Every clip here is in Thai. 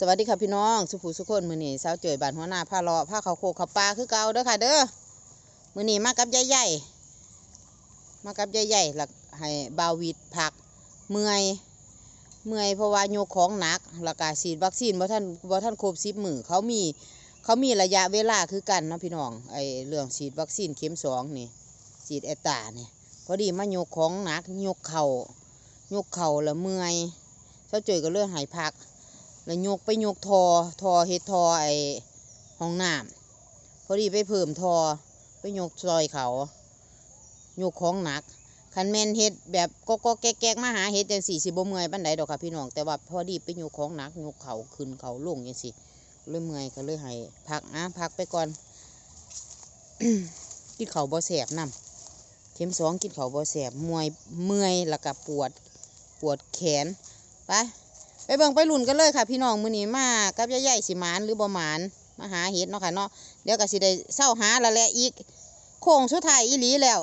สวัสดีค่ะพี่น้อง สุภูสุคนมือนี้สาวเจยบานหัวหน้าผ้าลาะผ้าเขาโคกขาปลาคือเก่าเด้อค่ะ เด้อมือนี้มากับยายใหญ่มากับยายใหญ่หลักให้บาวิดผักเมื่อยเมื่อยเพราะว่าโยกของหนักแล้วก็ฉีดวัคซีนบ่ท่านบ่ท่านครบสิบมือเขามีเขามีระยะเวลาคือกันนะพี่น้องไอเรื่องฉีดวัคซีนเข็มสองนี่ฉีดแอตตาเนี่ยพอดีมาโยกของหนักโยกเข่าโยกเข่าแล้วเมื่อยสาวเจยก็เลื่อนหายพัก แล้วยกไปยกทอทอเฮ็ดทอไอห้องน้ำพอดีไปเพิ่มทอไปยกซอยเขายกของหนักคันแมนเฮ็ดแบบก็ก็แก๊กๆมาหาเฮ็ดจังสี่สิบ่เมื่อยปานใดดอกค่ะพี่น้องแต่ว่าพอดีไปยกของหนักยกเขาขึ้นเขาลงจังสี่เลยเมื่อยก็เลยให้พักอะพักไปก่อนกินเขาบ่แสบนํเข็มสองกินเขาบ่แสบมวยเมื่อยแล้วก็ปวดปวดแขนไป ไปเบิ่งไปลุ่นกันเลยค่ะ พี่น้องมือนี้มากับยายใหญ่สิหมานหรือบ่หมานมาหาเห็ดเนาะค่ะเนาะเดี๋ยวก็สิได้เศร้าหาละแหละอีกโค้งสุดท้ายอีหลีแล้ว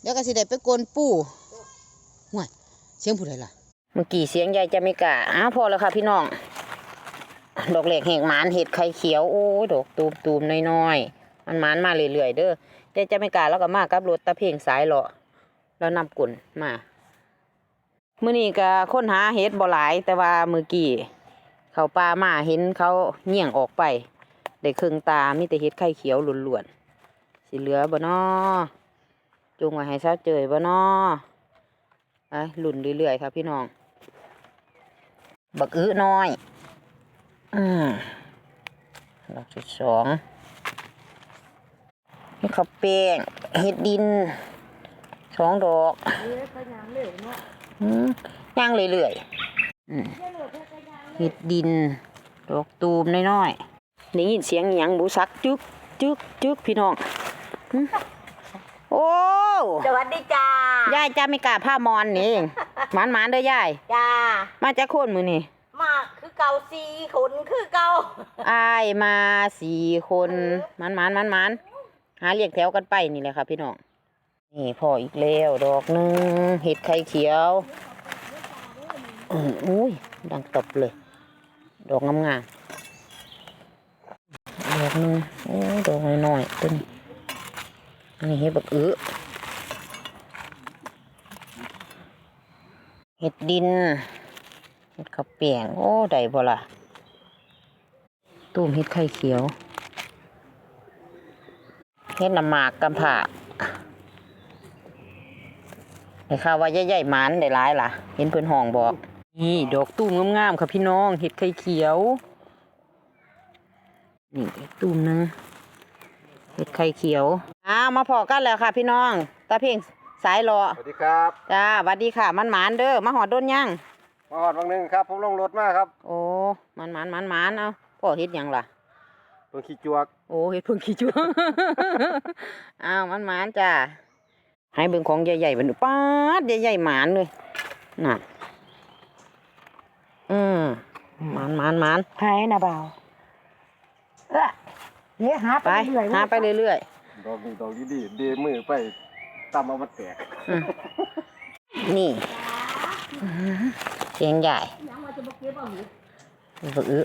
เดี๋ยวก็สิได้ไปกลนปูห่วยเสียงผู้ใดล่ะเมื่อกี้เสียงยายจะไม่กล้าอ้าพอแล้วค่ะพี่น้อง ดอกเหล็กแหกหมานเห็ดไข่เขียวโอ้ดอกตูมตูมๆน้อยๆมันหมานมาเรื่อยๆเด้อยายจะไม่กล้าแล้วก็มากับรถตะเพียงสายเลาะแล้วนำกุ่นมา มื่อนี้ก็ค้นหาเห็ดบ่หลาย แต่ว่าเมื่อกี้เขาป่ามาเห็นเขาเงี่ยงออกไปได้ครึ่งตามีแต่เห็ดไข่เขียวล้วนๆสิเหลือบ่นอจุงไว้ให้เช้าเจยบ่นอไปหลุ่นเรื่อยๆครับพี่น้อง บักอื้อน้อย อืมดอกที่สองนี่เขาวแป้งเห็ดดินสองดอกอืม ย่างเรื่อยๆอืมเห็ดดินดอกตูมน้อยๆได้ยินเสียงหยังบูสักจึกจึกจึกพี่น้องหึโอ้สวัสดีจ้ายายจ้าไม่กล้าผ้ามอนนี่เองหมานหมานๆเด้อยายจ้ามาจากโคนมือนี่มาคือเก่าสีขนคือเก่าอายมาสี่คนหมานหมานหมานหมานหาเรียกแถวกันไปนี่แหละค่ะพี่น้อง นี่พออีกแล้วดอกหนึ่งเห็ดไข่เขียวอุ้ยดังตบเลย ดอกงามๆดอกหนึ่งโอ้ดอกน้อยๆต้นอันนี้เห็ดบักอื้อเห็ดดินเห็ดข้าวเปียงโอ้ได้บ่ล่ะตุ้มเห็ดไข่เขียวเห็ดน้ำหมากกำผา ให้ข้าวว่าใหญ่ๆหมันได้หลายล่ะ เห็นเพิ่นห้องบอก นี่ดอกตุ้มงามๆค่ะพี่น้องเห็ดไข่เขียว นี่อีกตุ้มหนึงเห็ดไข่เขียวอ้าวมาพอกันแล้วค่ะ พี่น้องตาเพ่งสายรอสวัสดีครับจ้าหวัดดีค่ะ มันหมานเด้อมาหอดโดนยังมาหอดวังหนึ่งครับผมลงรถมาครับโอ้มันหมานหมานหมานเอาพ่อเฮ็ดหยังล่ะ เพิ่งขี่จวก โอ้เฮ็ดเพิ่งขี้จัวอ้าวมันหมานจ้า ให้เบิ่งของใหญ่ๆบัดนป๊าดใหญ่ๆหมานเลยน่ะอืมหมานหมานหมานหายนะเบาเออเนี่ยหาไปเรื่อยๆหาไปเรื่อยดอกนี้ดอกนี้ดีเดมือไปตำเอามาแตกๆอืมนี่อื้อหือเสียงใหญ่บักอื้อ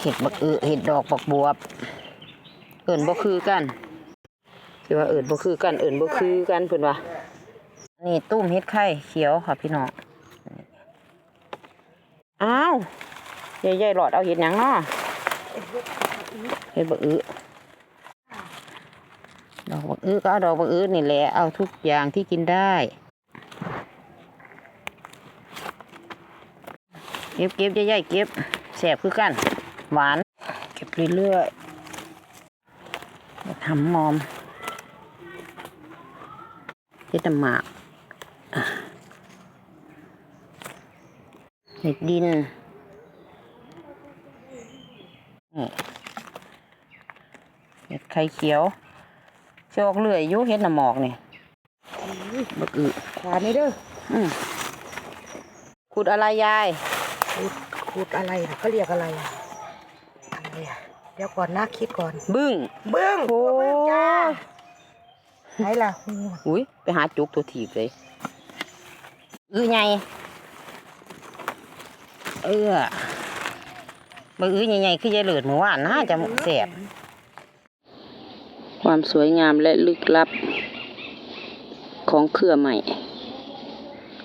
เห็ดบักอื้อเห็ดดอกบักบวบเอิ่นบ่คือกัน คือว่าเอิ่นบ่คือกันเอิ่นบ่คือกันเพิ่นว่านี่ตุ้มเฮ็ดไข่เขียวค่ะพี่น้องอ้าวใหญ่ๆหลอดเอาเห็ดหยังเนาะเห็ดบักอื้อดอกบักอื้อก็เอาดอกบักอื้อนี่แหละเอาทุกอย่างที่กินได้เก็บเก็บใหญ่ๆเก็บแสบคือกัน หวาน เก็บเรื่อยๆทำมอม เฮ็ดน้ำหมากเห็ดดินนี่เห็ดไข่เขียวจะออกเลื่อยอยุเห็ดน้ำหมอกนี่บักอึขวานี่เด้ออืมขุดอะไรยายขุดอะไรน่ะเขาเรียกอะไรอะอะไรอะเดี๋ยวก่อนนะคิดก่อน บึ้งเบิ้งโอ้ตัวเบิ้งจ้า ไหนล่ะอุ้ยไปหาจุกตัวถีบเลยอือไงเออมืออื้อใหญ่ๆคือยายเหลือดเมื่อวานน่าจะแสบความสวยงามและลึกลับ ของเครือใหม่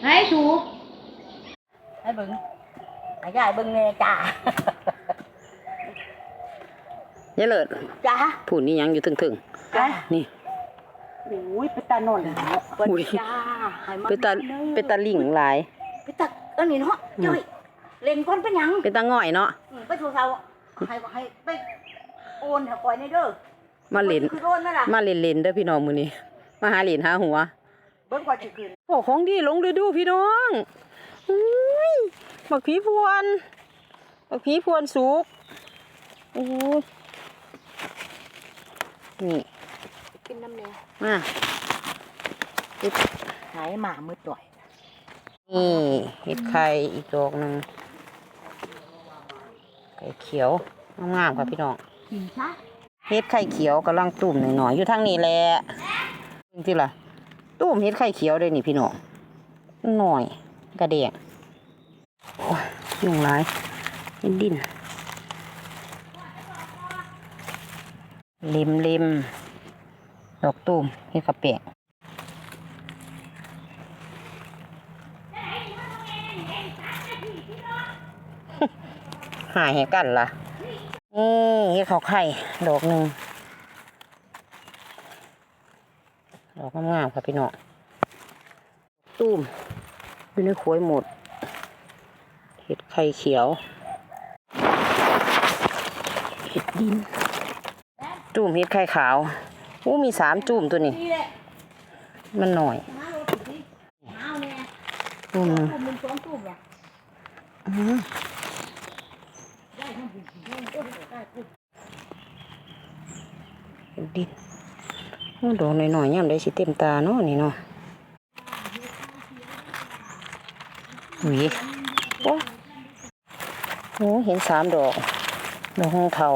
ให้ชูให้เบิ้งให้ยายเบิ้งแน่จ้ายายเหลือดจ้าผูนี่ยังอยู่ถึงจ้าๆนี่ โอ้ยไปตาหนอนเนาะอุ้ยจ้าให้มาเป็นตาเป็นตาลิงหลายไปตาอันนี้เนาะจ้อยเล่นก้อนเป็นหยังเป็นตาง่อยเนาะอืมไปโทรศัพท์ให้ให้ไปโอนให้ก่อยในเด้อมาเล่นคือโอนนั่นล่ะมาเล่นเล่นๆเด้อพี่น้องมื้อนี้มาหาเล่นหาหัวเบิ้งก่อนสิคืนโอ้ของดีลงเลยดูพี่น้องอุ้ยบักผีพวนบักผีพวนสุกโอ้ยนี่ กินน้ำเนื้อมาหายหมามือต่อยนี่เห็ดไข่อีกดอกหนึ่งไข่เขียวงามๆค่ะพี่น้องกินซะเห็ดไข่เขียวกำลังตุ่มหน่อยๆอยู่ทางนี้แหละจริงๆล่ะตุ่มเห็ดไข่เขียวเลยนี่พี่น้องหน่อยกระเดียงโอ้ยยุงร้ายเป็นดินริมริม ดอกตุ่มเห็ดกระเปียกหายให้กันล่ะ นี่เห็ดเขาไข่ดอกหนึ่งดอกงามๆค่ะพี่น้องตุ้มอยู่ในขวยหมด เห็ดไข่เขียว เห็ดดินจุ่มเห็ดไข่ขาว อู้มีสามจุ่มตัวนี้ มันหน่อยจุ่มนึงผมมันสองตุ้มอะอื้อหือได้ทั้งบุญได้โอ้ยได้ปุ๊บเห็ดดินโอ้ดอกหน่อยๆย่ำได้สิเต็มตาเนาะนี่เนาะหวีโอ้โหเห็นสามดอก ดอกของเทา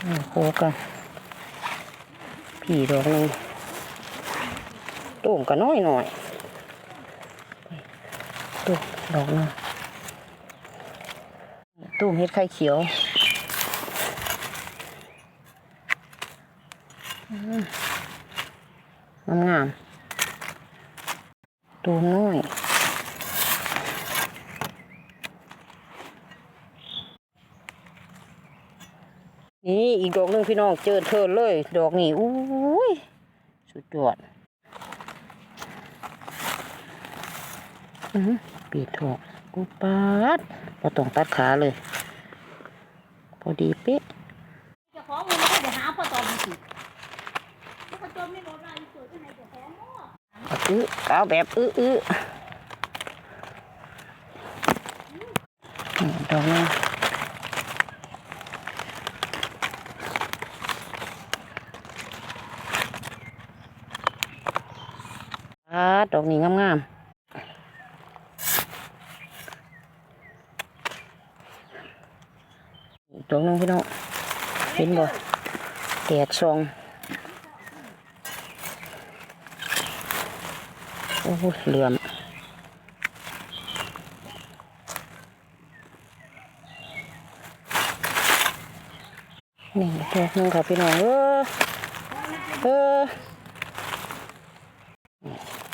โอืมโคกัน ผีดอกหนึ่งตุ่มก็น้อยหน่อยตุ่มดอกหนึงตุ่มเห็ดไข่เขียวงามๆตูมน้อย นี่ อีกดอกหนึ่งพี่น้องเจอเธอเลย ดอกนี่อุ้ยสุดยอดอื้อหือปีดถอกกูปาดเราต้องตัดขาเลย พอดีเป๊ะเจ้าของมันไม่ได้หาพ่อตอมสิแล้วก็จมไม่รอได้สวยที่ไหนเจ้าของเนาะอื้อเอาแบบอื้ออื้อนี่ดอกหนึงอ่า ดอกนี้งามๆอีกดอกนึงพี่น้องเห็นบ่แดดซองโอ้โหเหลื่อมนี่ดอกนึงค่ะพี่น้องเออเออ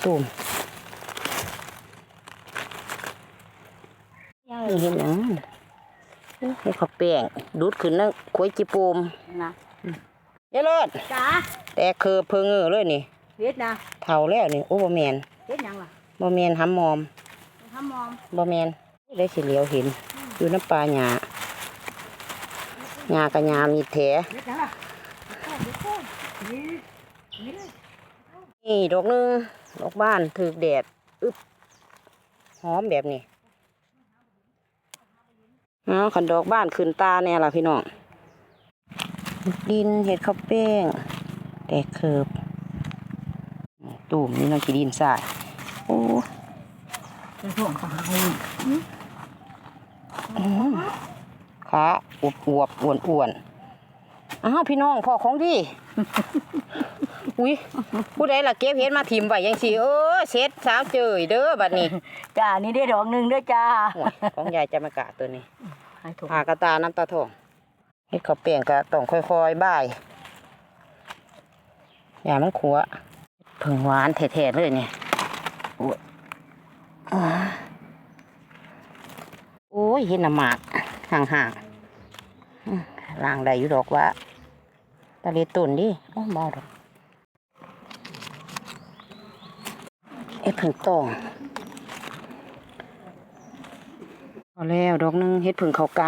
ตุ่มนี่เห็นหยังนี่เขาแป้งดูดขึ้นนั่งควยจิโปมนะยายเลิศจ้าแต่เคอเพิงเออเลยนี่เฮ็ดนะเท่าแล้วนี่โอ้บ่แมนเฮ็ดหยังล่ะบ่แมนหำมอมทำมอมบ่แมนได้สิเหลียวเห็น อยู่น้ำปลาหยาหยากับหยามีแถเฮ็ดหยังล่ะเฮ็ดโค้งนี่นี่นี่ดอกหนึง ดอกบ้านถือแดดอึบหอมแบบนี้เอาขันดอกบ้านขึ้นตาแน่ล่ะพี่น้อง ดินเห็ดข้าวแป้ง แตกเคิบตุ่มนี่น้องกีดินสายโอ้จะส่งไปให้ขาอวบอวบอ้วนอ้วนอ้าวพี่น้องพ่อของดี อุ้ยผู้ใดล่ะเก็บเห็ดมาทิมไว้ยังสิเออเซ็ตสาวเจยเด้อบัดนี้จ้านี่ได้ดอกหนึ่งเด้วยจ้าโอ้ยของยายจะมากะตัวนี้ให้ถูกหากระตาน้ำตาทองเฮ็ดข้าวเปียงก็ต้องค่อยๆบ่ายอย่ามันขัวเพิ่งหวานแท้ๆเลยเนี่ยโอ้ยอ่าโอ้ยเห็นน้ำหมากห่างๆอืมล่างได้อยู่ดอกว่าตะเลตุนดิโอ้เบาดอก เอ็ดผึ่งตองเอาแล้วดอกหนึงเฮ็ดผึ่งเขาก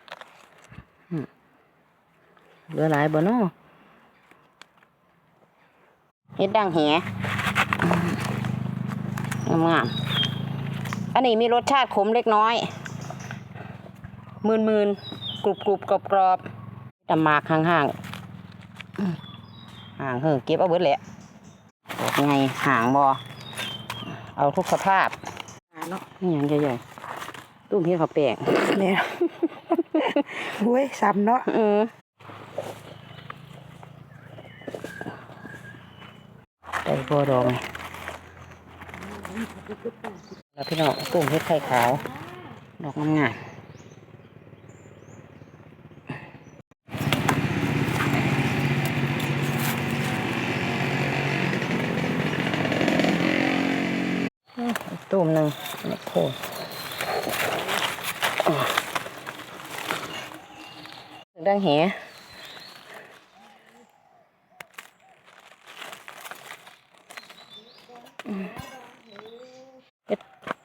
ำอืมเหลือหลายบ่เนาะเฮ็ดดังแหงามงามๆอันนี้มีรสชาติขมเล็กน้อย มืนมืนๆกรุบกรุบกรอบกรอบตำหมากห่างห่างๆห่างเหิงเก็บเอาเบิดแหละไงห่างบอ เอาทุกสภาพเนาะนี่ยังใหญ่ๆตุ้มเฮ็ดข้าวแป้งเนี่ยอุ้ยซ้ำเนาะอือได้บัวดองแล้วพี่น้องตุ่มเฮ็ดไข่ขาว ดอกงามๆอื้ออีก ตุ่มหนึ่งนี่โคนอะดังแห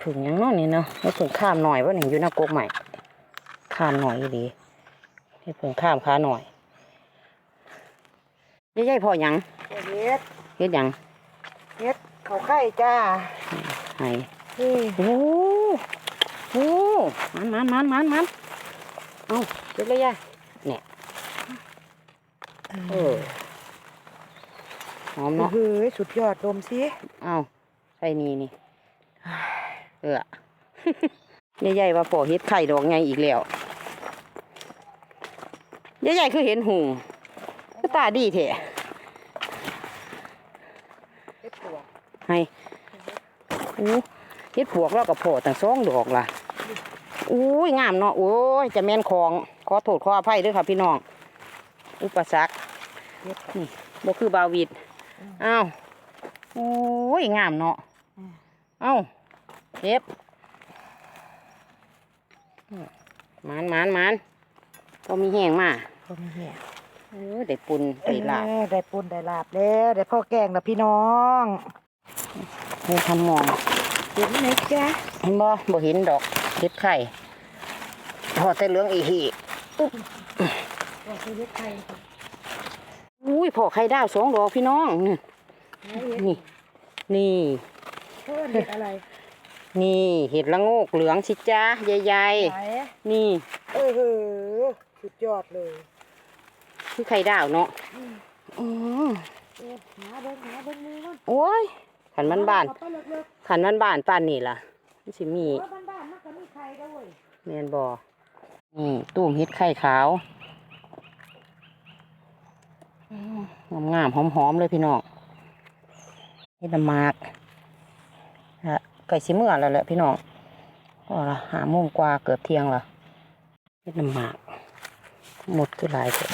ผึ่งหยังเนาะนี่เนาะนี่ผึ่งข้ามหน่อยว่าหนึ่งอยู่หน้ากกใหม่ ข้ามหน่อยอยู่ดีนี่ผึ่งข้ามขาหน่อยยายๆพอหยังเฮ็ดเฮ็ดหยังเฮ็ดเขาไข่จ้าให้นี่ โอ้โหมันมันมันมันมันเอาเก็บเลยยายเนี่ยเออหอมเนาะเฮ้ยสุดยอดลมสิเอาใส่นี่นี่เออใหญ่ๆว่าพอเฮ็ดไข่ดอกไงอีกแล้วใหญ่ๆคือเห็นหุงก็ตาดีแท้เฮ็ดปวกให้อู้ เฮ็ดปวกเรากับพอตั้งสองดอกล่ะอุ้ยงามเนาะโอ้ยจะแม่นของขอโทษขออภัยเด้วยค่ะพี่น้อง อุปสรรคนี่บ่คือบาวิดอ้าวโอ้ยงามเนาะเอ้าเก็บหมานหมานหมานก็มีแห้งมาก็มีเหี้ยเออได้ปุ่นได้ลาบเออได้ปุนได้ลาบแล้วได้พ่อแกงแล้วพี่น้องมีทำมอง เห็นไหมจ๊ะเห็นบ่บ่เห็นดอกเห็ดไข่พอแต่เหลืองอีหีก็คือเฮ็ดไข่อุ้ยพอไข่ดาวสองดอกพี่น้องนี่นี่นี่เพิ่นเฮ็ดอะไรนี่เห็ดละโงกเหลืองสิจ้าใหญ่ไหนๆนี่เออเหอสุดยอดเลยคือไข่ดาวเนาะอืมเออหาเบิ่งหาเบิ่งมือมันโอ้ย ขันมันบานเอไปเลิกขันมันบานปานนี่ล่ะมันสิมีๆเออบ้านๆมันก็มีไข่ด้วยแมนบอนี่ตู้มเห็ดไข่ขาวงามงามๆหอมๆเลยพี่น้องเห็ดน้ำหมากฮะไก่สิเมื่อแล้วแหละพี่น้องก็ละหาโมงกว่าเกือบเที่ยงละเห็ดน้ำหมากหมดคือหลายเลย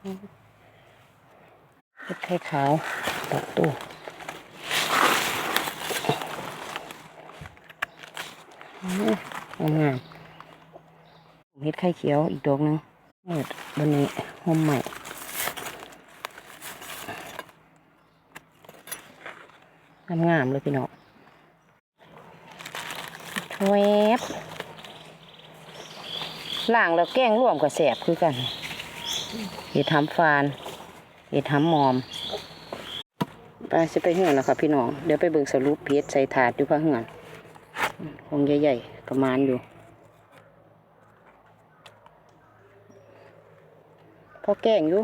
เห็ ดไข่ขาวดอกตู้งามเห็ดไข่เขียวอีกดอกหนึงเห็ดบนนี้หอมใหม่งามงามๆเลยพี่น้องแวบล่างแล้วแกล้งร่วมกับแสบคือกันเห็ดทำฟาน เห็ดทำมอมไปจะไปเหือนแล้วค่ะพี่น้อง เดี๋ยวไปเบิ่งสรุปเพชรใส่ถาดอยู่พระเหือนคงใหญ่ๆ ประมาณอยู่พอแกงอยู่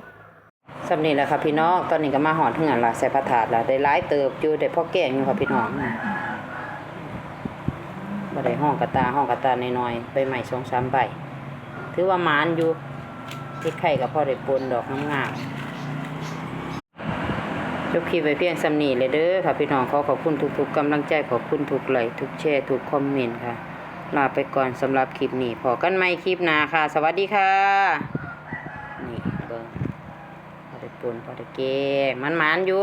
สำนีแหละค่ะพี่น้อง ตอนนี้ก็มาหอดเหือนละใส่ผ้าถาดละได้ร้ายเติบอยู่ได้พอแกงอยู่ค่ะพี่น้องบ่ได้ห้องกระตาห้องกระตาน้อยๆใบใหม่สองสามใบ ถือว่ามานอยู่เฮ็ดไข่กับพ่อได้ปนดอกงามๆ จบคลิปไปเพียงสำนีเลยเด้อค่ะพี่น้องขอขอบคุณทุกๆกำลังใจขอบคุณทุกไลค์ทุกแชร์ทุกคอมเมนต์ค่ะ ลาไปก่อนสำหรับคลิปนี้พอกันไม่คลิปหน้าค่ะ สวัสดีค่ะ นี่เบิ่งพอได้ปนพอได้เกมันหมานอยู่